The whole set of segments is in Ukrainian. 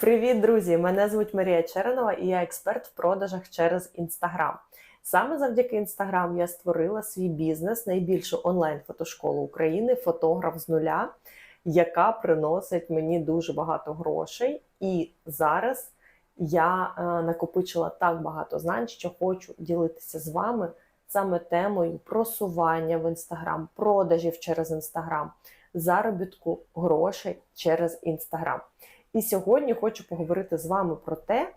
Привіт, друзі! Мене звуть Марія Черенова і я експерт в продажах через Інстаграм. Саме завдяки Інстаграм я створила свій бізнес, найбільшу онлайн-фотошколу України Фотограф з нуля, яка приносить мені дуже багато грошей. І зараз я е, накопичила так багато знань, що хочу ділитися з вами саме темою просування в Інстаграм, продажів через Інстаграм, заробітку грошей через Інстаграм. І сьогодні хочу поговорити з вами про те,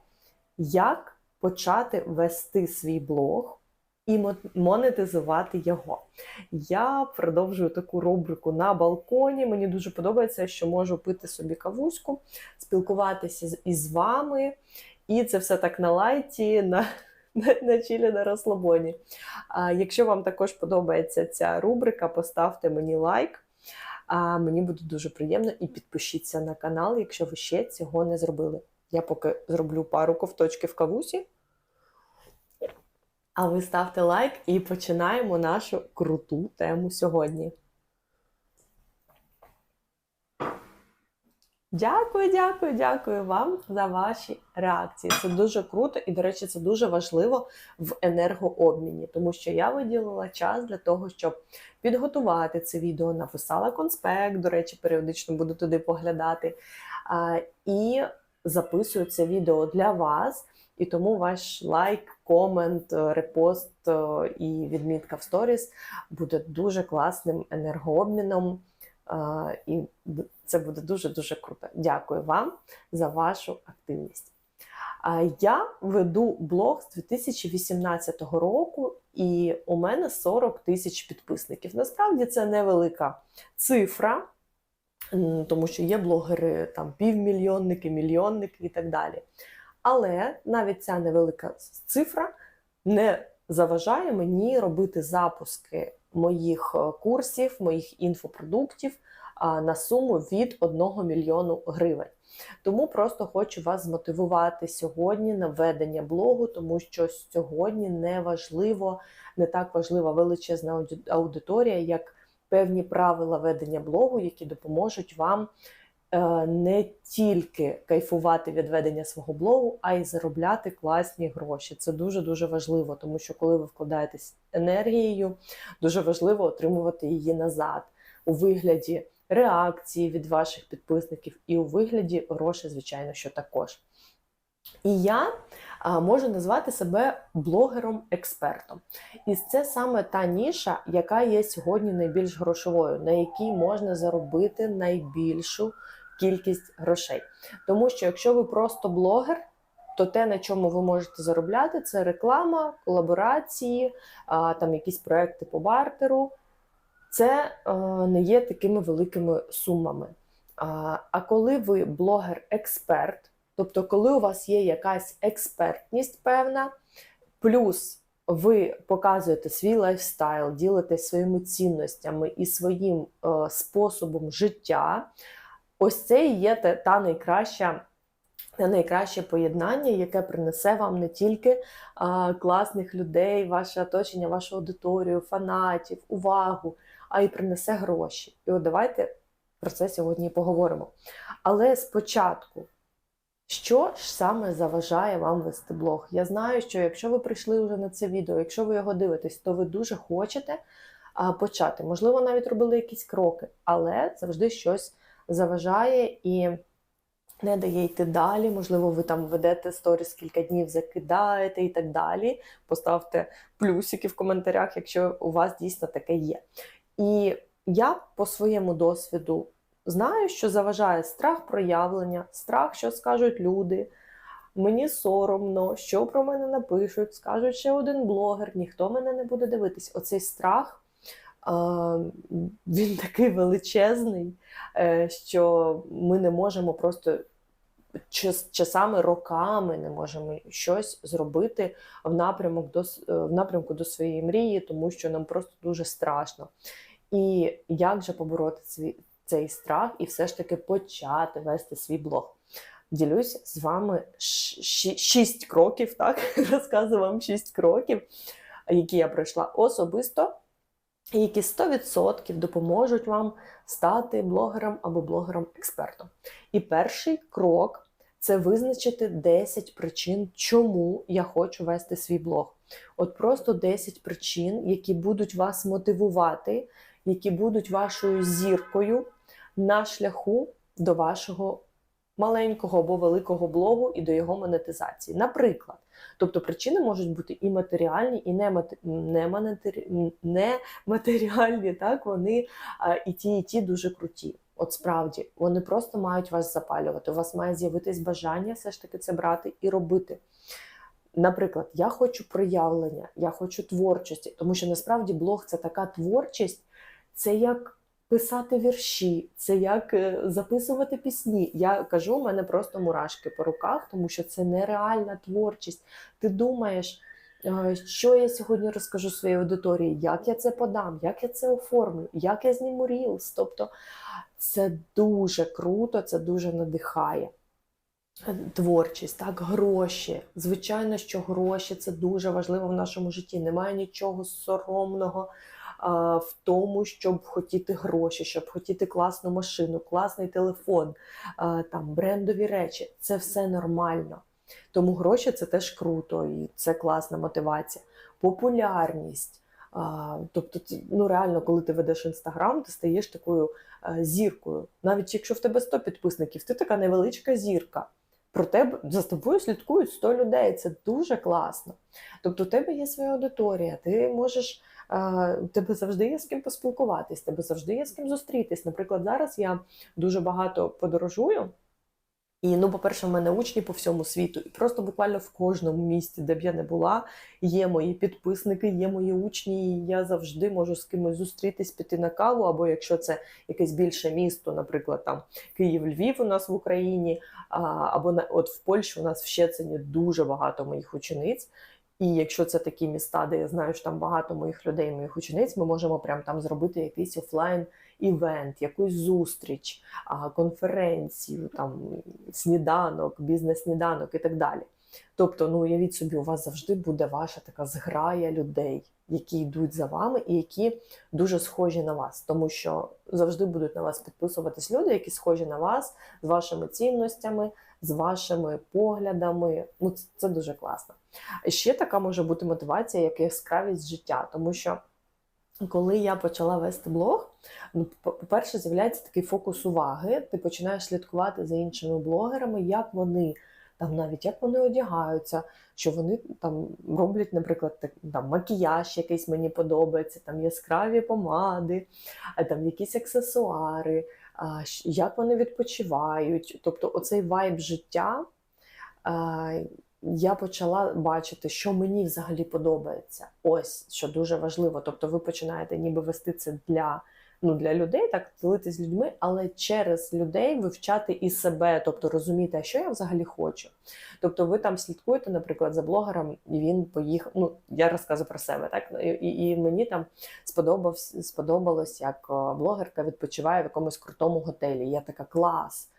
як почати вести свій блог і монетизувати його. Я продовжую таку рубрику на балконі. Мені дуже подобається, що можу пити собі кавуську, спілкуватися із вами. І це все так на лайті, на, на, чілі, на розслабоні. А якщо вам також подобається ця рубрика, поставте мені лайк. А мені буде дуже приємно і підпишіться на канал, якщо ви ще цього не зробили. Я поки зроблю пару ковточків в кавусі. А ви ставте лайк і починаємо нашу круту тему сьогодні. Дякую, дякую, дякую вам за ваші реакції. Це дуже круто і, до речі, це дуже важливо в енергообміні, тому що я виділила час для того, щоб підготувати це відео, написала конспект, до речі, періодично буду туди поглядати. І записую це відео для вас. І тому ваш лайк, комент, е, репост е, і відмітка в сторіс буде дуже класним енергообміном. Е, І це буде дуже-дуже круто. Дякую вам за вашу активність. Я веду блог з 2018 року, і у мене 40 тисяч підписників. Насправді це невелика цифра, тому що є блогери там півмільйонники, мільйонники і так далі. Але навіть ця невелика цифра не заважає мені робити запуски моїх е, курсів, моїх інфопродуктів на суму від 1 мільйону гривень. Тому просто хочу вас змотивувати сьогодні на ведення блогу, тому що сьогодні не важливо, не так важлива величезна аудиторія, як певні правила ведення блогу, які допоможуть вам е, не тільки кайфувати від ведення свого блогу, а й заробляти класні гроші. Це дуже дуже важливо, тому що коли ви вкладаєтесь енергією, дуже важливо отримувати її назад у вигляді реакції від ваших підписників і у вигляді грошей, звичайно, що також. І я можу назвати себе блогером-експертом. І це саме та ніша, яка є сьогодні найбільш грошовою, на якій можна заробити найбільшу кількість грошей. Тому що якщо ви просто блогер, то те, на чому ви можете заробляти, це реклама, колаборації, там якісь проекти по бартеру. Це е, не є такими великими сумами. А, коли ви блогер-експерт, тобто, коли у вас є якась експертність певна, плюс ви показуєте свій лайфстайл, ділитесь своїми цінностями і своїм е, способом життя, ось це і є та, найкраща. Те найкраще поєднання, яке принесе вам не тільки а, класних людей, ваше оточення, вашу аудиторію, фанатів, увагу, а й принесе гроші. І от давайте про це сьогодні поговоримо. Але спочатку, що ж саме заважає вам вести блог? Я знаю, що якщо ви прийшли вже на це відео, якщо ви його дивитесь, то ви дуже хочете почати. Можливо, навіть робили якісь кроки, але завжди щось заважає і не дає йти далі. Можливо, ви там ведете сторіс кілька днів, закидаєте і так далі. Поставте плюсики в коментарях, якщо у вас дійсно таке є. І я по своєму досвіду знаю, що заважає страх проявлення, страх, що скажуть люди. Мені соромно, що про мене напишуть, скажуть ще один блогер, ніхто мене не буде дивитись. Оцей страх він такий величезний, е, що ми не можемо просто часами, роками не можемо щось зробити в напрямок до в напрямку до своєї мрії, тому що нам просто дуже страшно. І як же побороти свій, цей страх і все ж таки почати вести свій блог? Ділюсь з вами шість кроків, так розказую вам шість кроків, які я пройшла особисто, які 100% допоможуть вам стати блогером або блогером-експертом. І перший крок це визначити 10 причин, чому я хочу вести свій блог. От просто 10 причин, які будуть вас мотивувати, які будуть вашою зіркою на шляху до вашого маленького або великого блогу і до його монетизації. Наприклад, тобто причини можуть бути і матеріальні, і нематеріальні, так вони і ті, і ті дуже круті. От справді вони просто мають вас запалювати. У вас має з'явитись бажання все ж таки це брати і робити. Наприклад, я хочу проявлення, я хочу творчості, тому що насправді блог це така творчість, це як писати вірші, це як е, записувати пісні. Я кажу, у мене просто мурашки по руках, тому що це нереальна творчість. Ти думаєш, е, що я сьогодні розкажу своїй аудиторії, як я це подам, як я це оформлю, як я зніму рілс. Тобто це дуже круто, це дуже надихає. Творчість, так, гроші. Звичайно, що гроші це дуже важливо в нашому житті. Немає нічого соромного в тому, щоб хотіти гроші, щоб хотіти класну машину, класний телефон, там брендові речі. Це все нормально. Тому гроші це теж круто і це класна мотивація. Популярність. Тобто, ну реально, коли ти ведеш інстаграм, ти стаєш такою зіркою. Навіть якщо в тебе 100 підписників, ти така невеличка зірка. Про тебе за тобою слідкують 100 людей. Це дуже класно. Тобто, у тебе є своя аудиторія, ти можеш. Тебе завжди є з ким поспілкуватись, тебе завжди є з ким зустрітись. Наприклад, зараз я дуже багато подорожую. І ну, по-перше, в мене учні по всьому світу, і просто буквально в кожному місті, де б я не була, є мої підписники, є мої учні. і Я завжди можу з кимось зустрітись, піти на каву. Або якщо це якесь більше місто, наприклад, там Київ, Львів у нас в Україні, або на от в Польщі у нас в Щецині дуже багато моїх учениць. І якщо це такі міста, де я знаю, що там багато моїх людей, моїх учениць, ми можемо прям там зробити якийсь офлайн івент, якусь зустріч, конференцію, там сніданок, бізнес-сніданок і так далі. Тобто, ну уявіть собі, у вас завжди буде ваша така зграя людей, які йдуть за вами і які дуже схожі на вас, тому що завжди будуть на вас підписуватись люди, які схожі на вас з вашими цінностями, з вашими поглядами. Ну, це, дуже класно. Ще така може бути мотивація, як яскравість життя, тому що. Коли я почала вести блог, ну, по-перше, з'являється такий фокус уваги. Ти починаєш слідкувати за іншими блогерами, як вони там навіть як вони одягаються, що вони там роблять, наприклад, так, там макіяж якийсь мені подобається, там яскраві помади, там якісь аксесуари, як вони відпочивають. Тобто, оцей вайб життя я почала бачити, що мені взагалі подобається. Ось що дуже важливо. Тобто, ви починаєте ніби вести це для ну, для людей, так ділитися з людьми, але через людей вивчати і себе, тобто розуміти, а що я взагалі хочу. Тобто, ви там слідкуєте, наприклад, за блогером, і він поїхав. Ну, я розказую про себе, так і, і мені там сподобався сподобалось, як блогерка відпочиває в якомусь крутому готелі. Я така клас.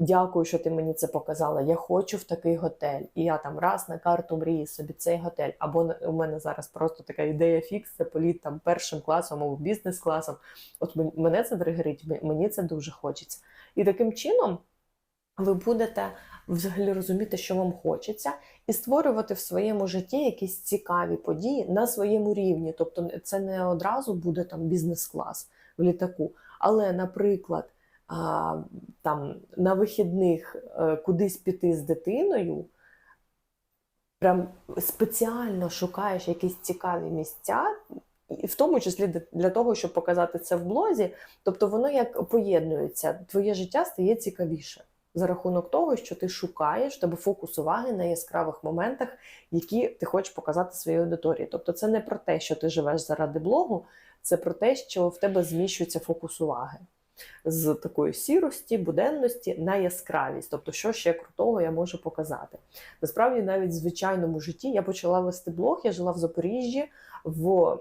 Дякую, що ти мені це показала. Я хочу в такий готель. І я там раз на карту мрії собі цей готель. Або у мене зараз просто така ідея фікс, це політ там першим класом або бізнес-класом. От мене це тригерить, мені це дуже хочеться. І таким чином ви будете взагалі розуміти, що вам хочеться, і створювати в своєму житті якісь цікаві події на своєму рівні. Тобто, це не одразу буде там бізнес-клас в літаку. Але, наприклад там на вихідних е, кудись піти з дитиною, прям спеціально шукаєш якісь цікаві місця, в тому числі для того, щоб показати це в блозі. Тобто воно як поєднується, твоє життя стає цікавіше. За рахунок того, що ти шукаєш тебе фокус уваги на яскравих моментах, які ти хочеш показати своїй аудиторії. Тобто, це не про те, що ти живеш заради блогу, це про те, що в тебе зміщується фокус уваги з такої сірості, буденності на яскравість. Тобто, що ще крутого я можу показати. Насправді, навіть в звичайному житті я почала вести блог, я жила в Запоріжжі в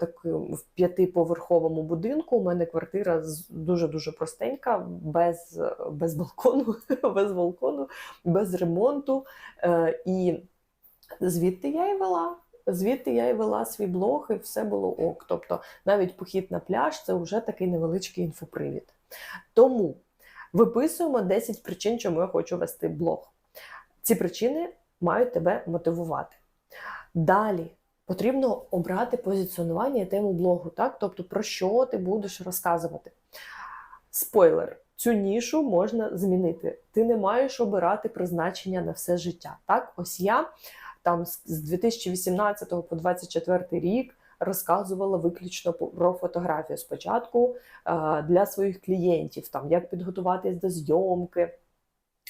так, в п'ятиповерховому будинку. У мене квартира дуже-дуже простенька, без без балкону, без балкону, без ремонту. Е, і звідти я і вела. Звідти я і вела свій блог, і все було ок. Тобто навіть похід на пляж це вже такий невеличкий інфопривід. Тому Виписуємо 10 причин, чому я хочу вести блог. Ці причини мають тебе мотивувати. Далі потрібно обрати позиціонування і тему блогу, так? Тобто, про що ти будеш розказувати. Спойлер, цю нішу можна змінити. Ти не маєш обирати призначення на все життя. Так, ось я там з 2018 по 2024 рік розказувала виключно про фотографію. Спочатку для своїх клієнтів, там як підготуватись до зйомки,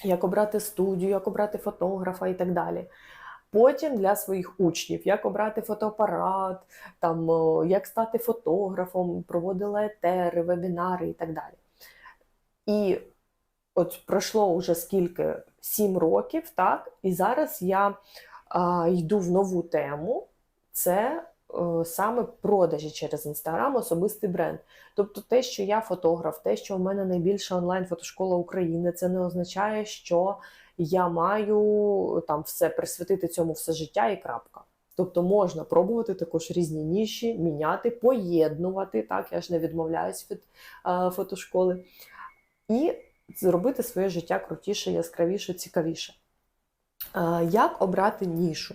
як обрати студію, як обрати фотографа і так далі. Потім для своїх учнів, як обрати фотоапарат, там, як стати фотографом, проводила етери, вебінари і так далі. І от пройшло вже скільки сім років, так, і зараз я йду в нову тему. Це е, саме продажі через інстаграм, особистий бренд. Тобто, те, що я фотограф, те, що в мене найбільша онлайн-фотошкола України, це не означає, що я маю там все присвятити цьому все життя і крапка. Тобто можна пробувати також різні ніші, міняти, поєднувати. Так, я ж не відмовляюсь від е, фотошколи, і зробити своє життя крутіше, яскравіше, цікавіше. Е, як обрати нішу?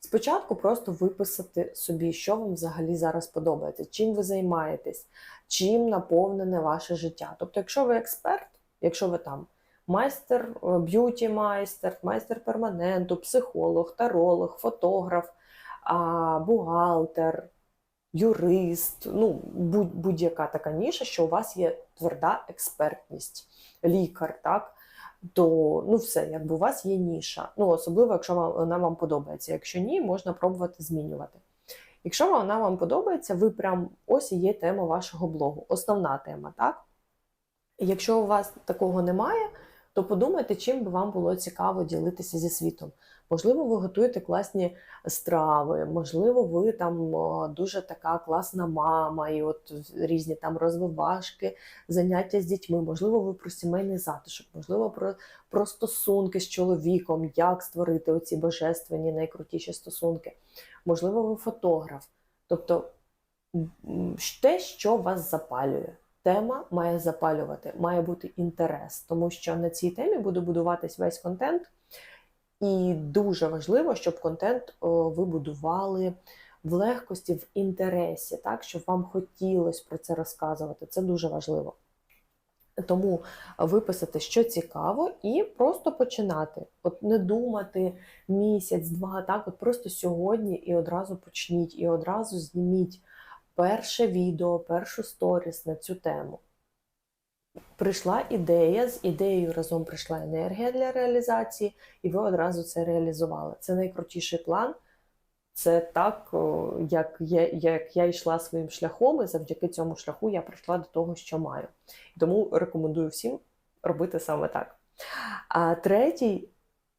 Спочатку просто виписати собі, що вам взагалі зараз подобається, чим ви займаєтесь, чим наповнене ваше життя. Тобто, якщо ви експерт, якщо ви там майстер, е, б'юті майстер, майстер перманенту, психолог, таролог, фотограф, бухгалтер, юрист, ну, будь-яка така ніша, що у вас є тверда експертність, лікар, так? То ну все, якби у вас є ніша. Ну, особливо, якщо вона вам подобається. Якщо ні, можна пробувати змінювати. Якщо вона вам подобається, ви прям ось і є тема вашого блогу, основна тема, так? Якщо у вас такого немає, то подумайте, чим би вам було цікаво ділитися зі світом. Можливо, ви готуєте класні страви, можливо, ви там дуже така класна мама, і от різні там розвивашки, заняття з дітьми, можливо, ви про сімейний затишок, можливо, про про стосунки з чоловіком, як створити оці божественні, найкрутіші стосунки. Можливо, ви фотограф. Тобто те, що вас запалює. Тема має запалювати, має бути інтерес, тому що на цій темі буде будуватись весь контент. І дуже важливо, щоб контент ви будували в легкості, в інтересі, так, щоб вам хотілося про це розказувати. Це дуже важливо. Тому виписати, що цікаво, і просто починати. От не думати місяць-два, так, от просто сьогодні і одразу почніть, і одразу зніміть перше відео, першу сторіс на цю тему. Прийшла ідея, з ідеєю разом прийшла енергія для реалізації, і ви одразу це реалізували. Це найкрутіший план. Це так, як я, як я йшла своїм шляхом, і завдяки цьому шляху я прийшла до того, що маю. Тому рекомендую всім робити саме так. А третій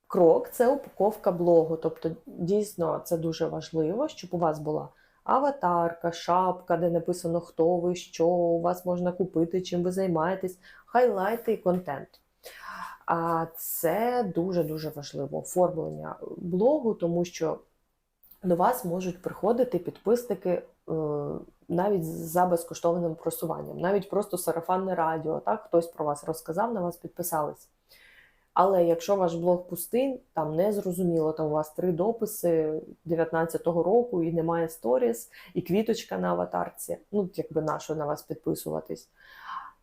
крок це упаковка блогу. Тобто, дійсно, це дуже важливо, щоб у вас була аватарка, шапка, де написано, хто ви, що у вас можна купити, чим ви займаєтесь, хайлайти і контент. А це дуже-дуже важливо оформлення блогу, тому що до вас можуть приходити підписники е, навіть за безкоштовним просуванням, навіть просто сарафанне радіо. Так, Хтось про вас розказав, на вас підписались. Але якщо ваш блог пустий, там не зрозуміло, там у вас три дописи 19-го року і немає сторіс, і квіточка на аватарці, ну, якби на що на вас підписуватись.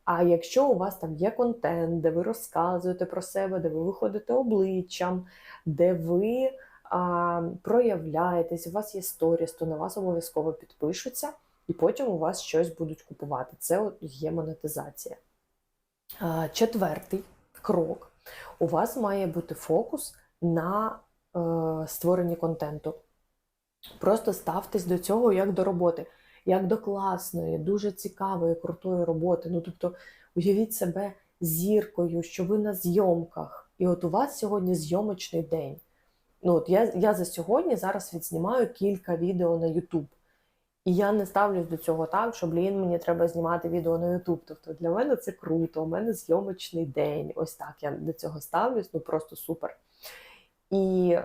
А якщо у вас там є контент, де ви розказуєте про себе, де ви виходите обличчям, де ви а, проявляєтесь, у вас є сторіс, то на вас обов'язково підпишуться, і потім у вас щось будуть купувати. Це є монетизація. А, Четвертий крок у вас має бути фокус на е, створенні контенту. Просто ставтесь до цього як до роботи, як до класної, дуже цікавої, крутої роботи. Ну, тобто, уявіть себе зіркою, що ви на зйомках, і от у вас сьогодні зйомочний день. Ну, от Я я за сьогодні зараз відзнімаю кілька відео на YouTube. І я не ставлюсь до цього так, що блін, мені треба знімати відео на YouTube. Тобто для мене це круто, у мене зйомочний день. Ось так я до цього ставлюсь, ну просто супер. І...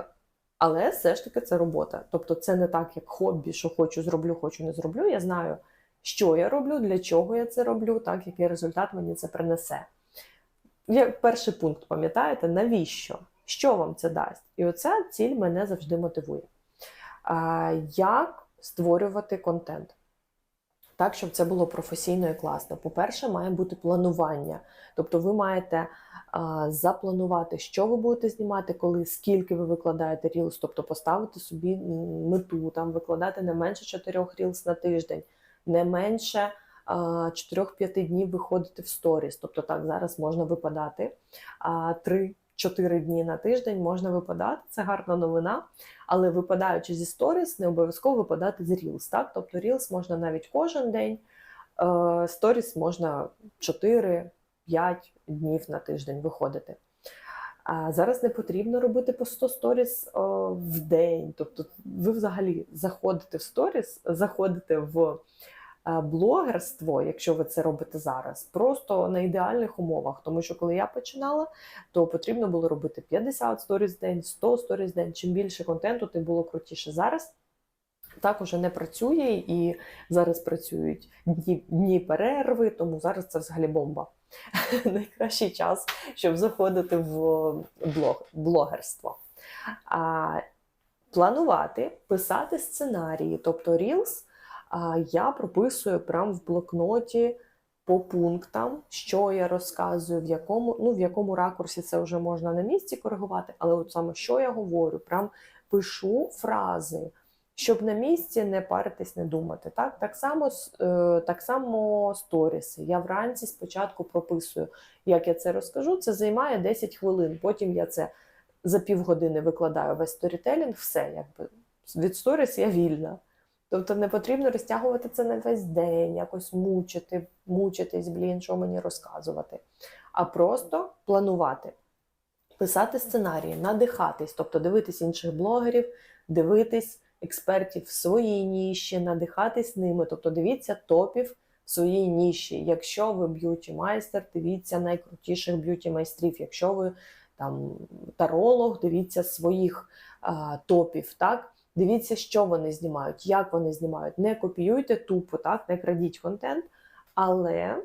Але все ж таки це робота. Тобто, це не так, як хобі, що хочу, зроблю, хочу, не зроблю. Я знаю, що я роблю, для чого я це роблю, так, який результат мені це принесе. як перший пункт, пам'ятаєте, навіщо? Що вам це дасть? І оця ціль мене завжди мотивує. А, як створювати контент? Так, щоб це було професійно і класно. По-перше, має бути планування. Тобто ви маєте а, запланувати, що ви будете знімати, коли, скільки ви викладаєте Reels, тобто поставити собі мету, там викладати не менше 4 Reels на тиждень, не менше а, 4-5 днів виходити в сторіс. Тобто так, зараз можна випадати а, 3-4 дні на тиждень можна випадати, це гарна новина. Але випадаючи зі сторіс, не обов'язково випадати з Reels. Так? Тобто Reels можна навіть кожен день, е, сторіс можна 4-5 днів на тиждень виходити. А зараз не потрібно робити по 100 сторіс е, в день. Тобто ви взагалі заходите в сторіс, заходите в блогерство, якщо ви це робите зараз, просто на ідеальних умовах. Тому що коли я починала, то потрібно було робити 50 сторіс в день, 100 сторіс в день. Чим більше контенту, тим було крутіше. Зараз так уже не працює, і зараз працюють дні, дні перерви, тому зараз це взагалі бомба. Найкращий час, щоб заходити в блог, блогерство. А, планувати, писати сценарії, тобто Reels, я прописую прямо в блокноті по пунктам, що я розказую, в якому, ну, в якому ракурсі це вже можна на місці коригувати, але от саме що я говорю, прям пишу фрази, щоб на місці не паритись, не думати. Так, так само е, так само сторіси. Я вранці спочатку прописую, як я це розкажу. Це займає 10 хвилин. Потім я це за півгодини викладаю весь сторітелінг, все якби від сторіс я вільна. Тобто не потрібно розтягувати це на весь день, якось мучити, мучитись, блін, що мені розказувати. А просто планувати, писати сценарії, надихатись, тобто дивитись інших блогерів, дивитись експертів в своїй ніші, надихатись ними. Тобто дивіться топів в своїй ніші. Якщо ви б'юті майстер, дивіться найкрутіших б'юті майстрів. Якщо ви там таролог, дивіться своїх а, топів. так? Дивіться, що вони знімають, як вони знімають. Не копіюйте тупо, так, не крадіть контент, але,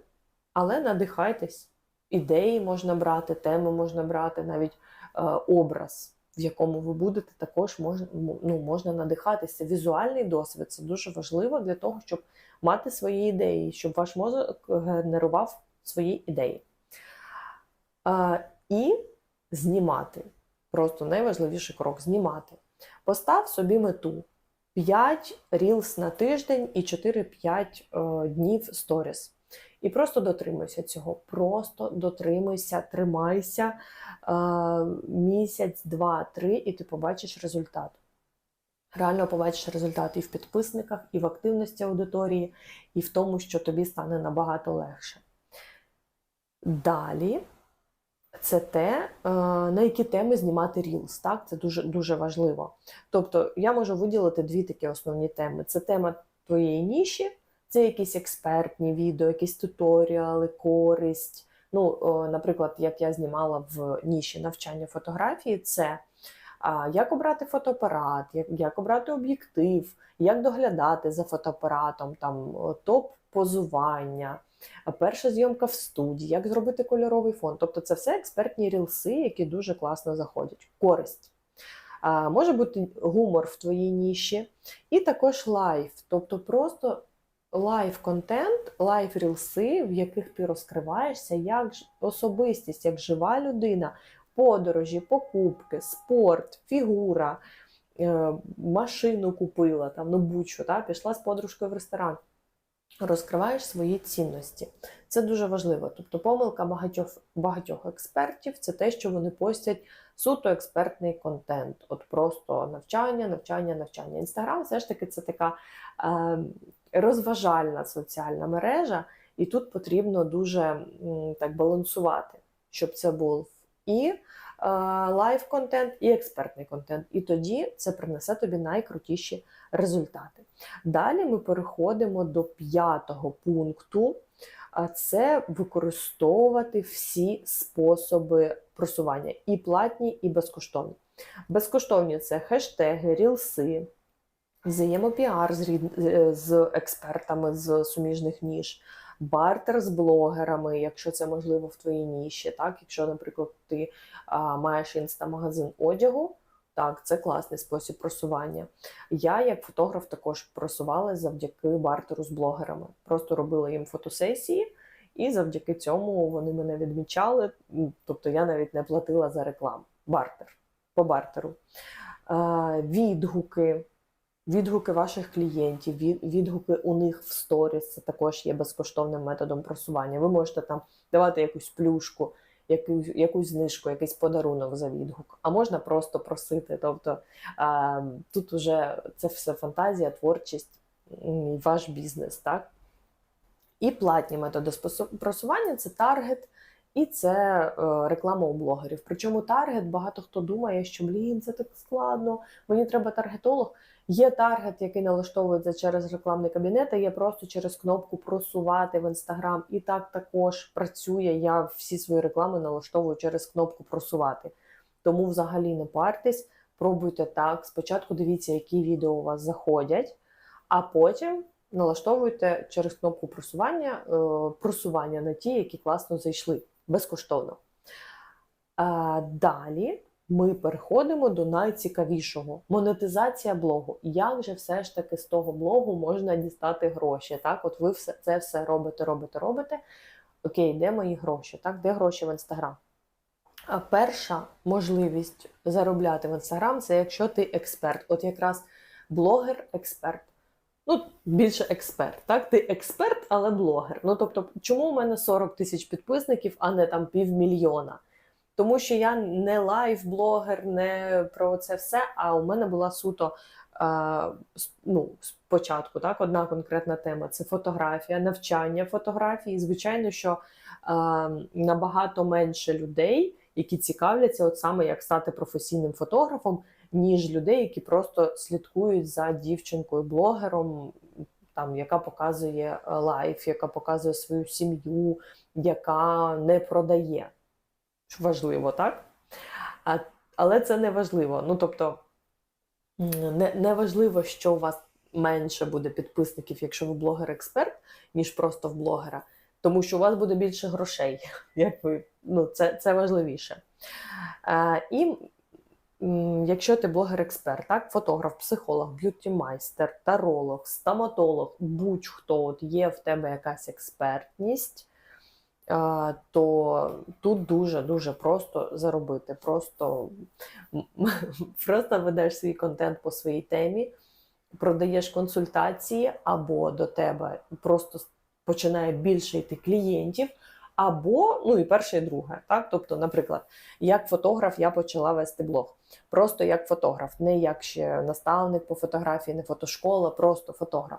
але надихайтесь. Ідеї можна брати, теми можна брати, навіть е, образ, в якому ви будете, також можна, ну, можна надихатися. Візуальний досвід це дуже важливо для того, щоб мати свої ідеї, щоб ваш мозок генерував свої ідеї. Е, і знімати. Просто найважливіший крок знімати. Постав собі мету 5 reels на тиждень і 4-5 е, днів сторіс. І просто дотримуйся цього. Просто дотримуйся, тримайся е, місяць, два, три, і ти побачиш результат. Реально побачиш результат і в підписниках, і в активності аудиторії, і в тому, що тобі стане набагато легше. Далі це те, е, на які теми знімати Reels. Так? Це дуже, дуже важливо. Тобто я можу виділити дві такі основні теми: це тема твоєї ніші, це якісь експертні відео, якісь туторіали, користь. Ну, наприклад, як я знімала в ніші навчання фотографії, це як обрати фотоапарат, як, обрати об'єктив, як доглядати за фотоапаратом, там топ позування, перша зйомка в студії, як зробити кольоровий фон. Тобто це все експертні рілси, які дуже класно заходять. Користь. А, може бути гумор в твоїй ніші, і також лайф, тобто просто лайв-контент, лайв-рілси, в яких ти розкриваєшся як особистість, як жива людина, подорожі, покупки, спорт, фігура, е, машину купила, там, ну будь-що, пішла з подружкою в ресторан. Розкриваєш свої цінності. Це дуже важливо. Тобто помилка багатьох, багатьох експертів це те, що вони постять суто експертний контент. От просто навчання, навчання, навчання. Інстаграм все ж таки це така е, розважальна соціальна мережа, і тут потрібно дуже так балансувати, щоб це був і лайв контент, і експертний контент. І тоді це принесе тобі найкрутіші результати. Далі ми переходимо до п'ятого пункту. Це використовувати всі способи просування, і платні, і безкоштовні. Безкоштовні це хештеги, рілси, взаємопіар з, е, з експертами з суміжних ніж, бартер з блогерами, якщо це можливо в твоїй ніші. Так, якщо, наприклад, ти а, маєш інстамагазин одягу. Так, це класний спосіб просування. Я, як фотограф, також просувала завдяки бартеру з блогерами. Просто робила їм фотосесії, і завдяки цьому вони мене відмічали. Тобто я навіть не платила за рекламу. Бартер по бартеру. Е, відгуки, відгуки ваших клієнтів, відгуки у них в сторіс. Це також є безкоштовним методом просування. Ви можете там давати якусь плюшку, якусь, якусь знижку, якийсь подарунок за відгук. А можна просто просити. Тобто е, тут уже це все фантазія, творчість, ваш бізнес, так? І платні методи просування це таргет. І це е, реклама у блогерів. Причому таргет багато хто думає, що блін, це так складно, мені треба таргетолог. Є таргет, який налаштовується через рекламний кабінет, а є просто через кнопку просувати в інстаграм. І так також працює. Я всі свої реклами налаштовую через кнопку просувати. Тому взагалі не партесь, пробуйте так. Спочатку дивіться, які відео у вас заходять, а потім налаштовуйте через кнопку просування е, просування на ті, які класно зайшли безкоштовно. Далі ми переходимо до найцікавішого монетизація блогу. Як же все ж таки з того блогу можна дістати гроші? Так, от ви все це все робите, робите, робите. Окей, де мої гроші? Так, де гроші в інстаграм? А перша можливість заробляти в інстаграм це якщо ти експерт. От якраз блогер-експерт. Ну, більше експерт. Так, ти експерт, але блогер. Ну тобто, чому у мене 40 тисяч підписників, а не там півмільйона? Тому що я не лайв-блогер, не про це все. А у мене була суто е, ну, спочатку, так, одна конкретна тема це фотографія, навчання фотографії. Звичайно, що е, набагато менше людей, які цікавляться, от саме як стати професійним фотографом, ніж людей, які просто слідкують за дівчинкою-блогером, там, яка показує е, лайф, яка показує свою сім'ю, яка не продає. Важливо, так? А, але це не важливо. Ну, тобто, не, не важливо, що у вас менше буде підписників, якщо ви блогер-експерт, ніж просто в блогера. Тому що у вас буде більше грошей, як ви, ну, це, це важливіше. Е, і якщо ти блогер-експерт, так, фотограф, психолог, б'юті-майстер, таролог, стоматолог, будь-хто от є в тебе якась експертність, то тут дуже-дуже просто заробити. Просто, просто ведеш свій контент по своїй темі, продаєш консультації, або до тебе просто починає більше йти клієнтів. Або, ну і перше, і друге. Так? Тобто, наприклад, як фотограф я почала вести блог. Просто як фотограф, не як ще наставник по фотографії, не фотошкола, просто фотограф.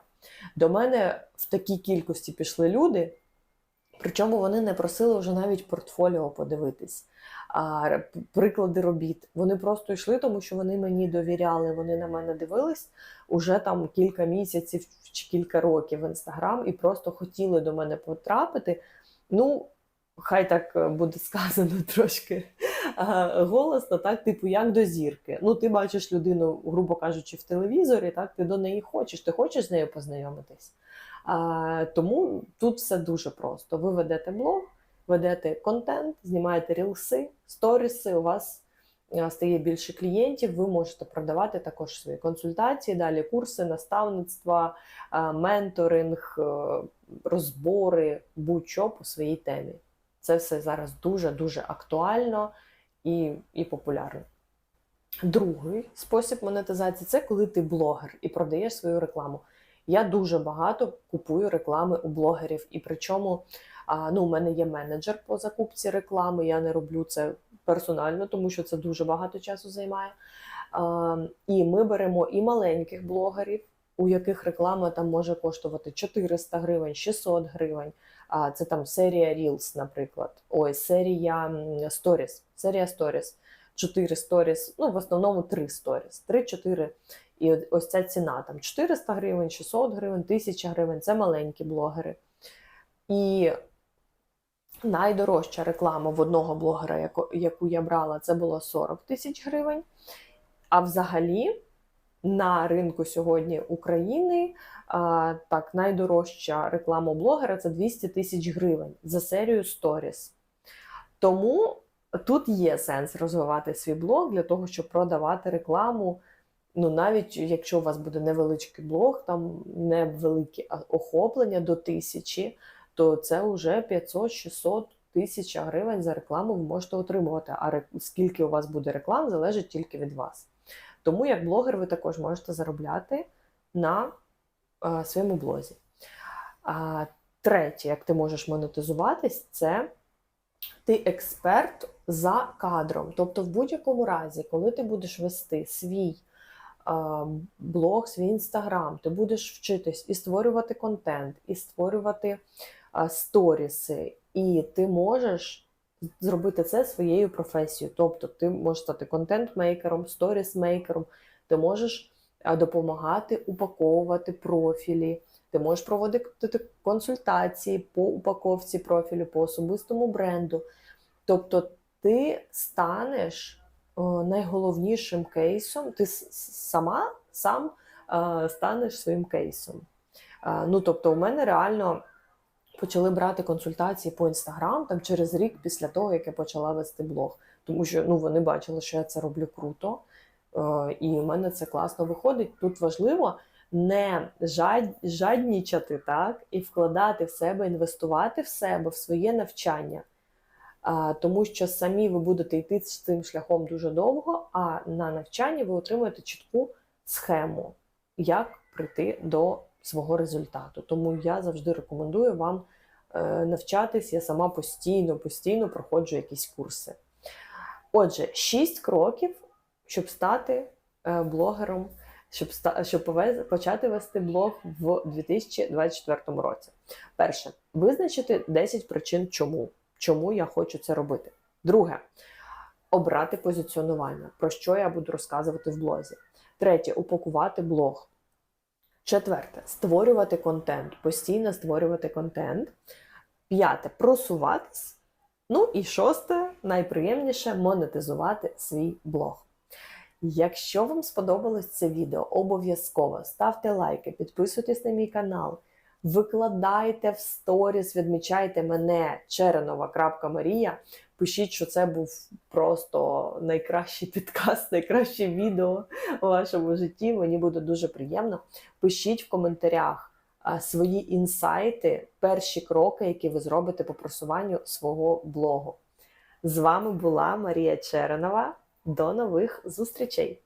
До мене в такій кількості пішли люди, причому вони не просили вже навіть портфоліо подивитись, а, приклади робіт. Вони просто йшли, тому що вони мені довіряли, вони на мене дивились уже там кілька місяців чи кілька років в інстаграм і просто хотіли до мене потрапити. Ну, хай так е, буде сказано трошки голосно, так, типу, як до зірки. Ну, ти бачиш людину, грубо кажучи, в телевізорі, так, ти до неї хочеш, ти хочеш з нею познайомитись. Тому тут все дуже просто. Ви ведете блог, ведете контент, знімаєте рілси, сторіси, у вас е, стає більше клієнтів, ви можете продавати також свої консультації, далі курси, наставництва, е, менторинг, е, розбори, будь-що по своїй темі. Це все зараз дуже-дуже актуально і, і популярно. Другий спосіб монетизації це коли ти блогер і продаєш свою рекламу. Я дуже багато купую реклами у блогерів, і причому ну, у мене є менеджер по закупці реклами. Я не роблю це персонально, тому що це дуже багато часу займає. І ми беремо і маленьких блогерів, у яких реклама там може коштувати 400 гривень, 600 гривень. А це там серія Reels, наприклад. Ой, серія Stories. Серія Stories. 4 Stories, ну в основному 3 Stories. 3-4. І ось ця ціна там 400 гривень, 600 гривень, 1000 гривень це маленькі блогери. І найдорожча реклама в одного блогера, яку, я брала, це було 40 тисяч гривень. А взагалі на ринку сьогодні України так, найдорожча реклама блогера це 200 тисяч гривень за серію сторіс. Тому тут є сенс розвивати свій блог для того, щоб продавати рекламу. Ну, навіть якщо у вас буде невеличкий блог, там невеликі охоплення до тисячі, то це вже 500-600 тисяч гривень за рекламу ви можете отримувати. А скільки у вас буде реклам, залежить тільки від вас. Тому як блогер ви також можете заробляти на е, своєму блозі. А, третє, як ти можеш монетизуватись, це ти експерт за кадром. Тобто, в будь-якому разі, коли ти будеш вести свій блог, свій інстаграм, ти будеш вчитись і створювати контент, і створювати сторіси, і ти можеш зробити це своєю професією. Тобто, ти можеш стати контент-мейкером, сторіс-мейкером, ти можеш допомагати упаковувати профілі. Ти можеш проводити консультації по упаковці профілю, по особистому бренду. Тобто ти станеш найголовнішим кейсом, ти сама сам е, станеш своїм кейсом. Е, Ну, тобто, у мене реально почали брати консультації по інстаграм там через рік після того, як я почала вести блог. Тому що ну, вони бачили, що я це роблю круто, е, і у мене це класно виходить. Тут важливо не жад, жаднічати так і вкладати в себе, інвестувати в себе, в своє навчання. Тому що самі ви будете йти з цим шляхом дуже довго, а на навчанні ви отримуєте чітку схему, як прийти до свого результату. Тому я завжди рекомендую вам е, навчатись. Я сама постійно, постійно проходжу якісь курси. Отже, 6 кроків, щоб стати е, блогером, щоб, щоб почати вести блог в 2024 році. Перше, визначити 10 причин, чому. Чому я хочу це робити. Друге, обрати позиціонування, про що я буду розказувати в блозі. Третє упакувати блог. Четверте створювати контент, постійно створювати контент. П'яте просуватись. Ну і шосте, найприємніше монетизувати свій блог. Якщо вам сподобалось це відео, обов'язково ставте лайки, підписуйтесь на мій канал, викладайте в сторіс, відмічайте мене черенова.марія. Пишіть, що це був просто найкращий підкаст, найкраще відео у вашому житті. Мені буде дуже приємно. Пишіть в коментарях свої інсайти, перші кроки, які ви зробите по просуванню свого блогу. З вами була Марія Черенова. До нових зустрічей!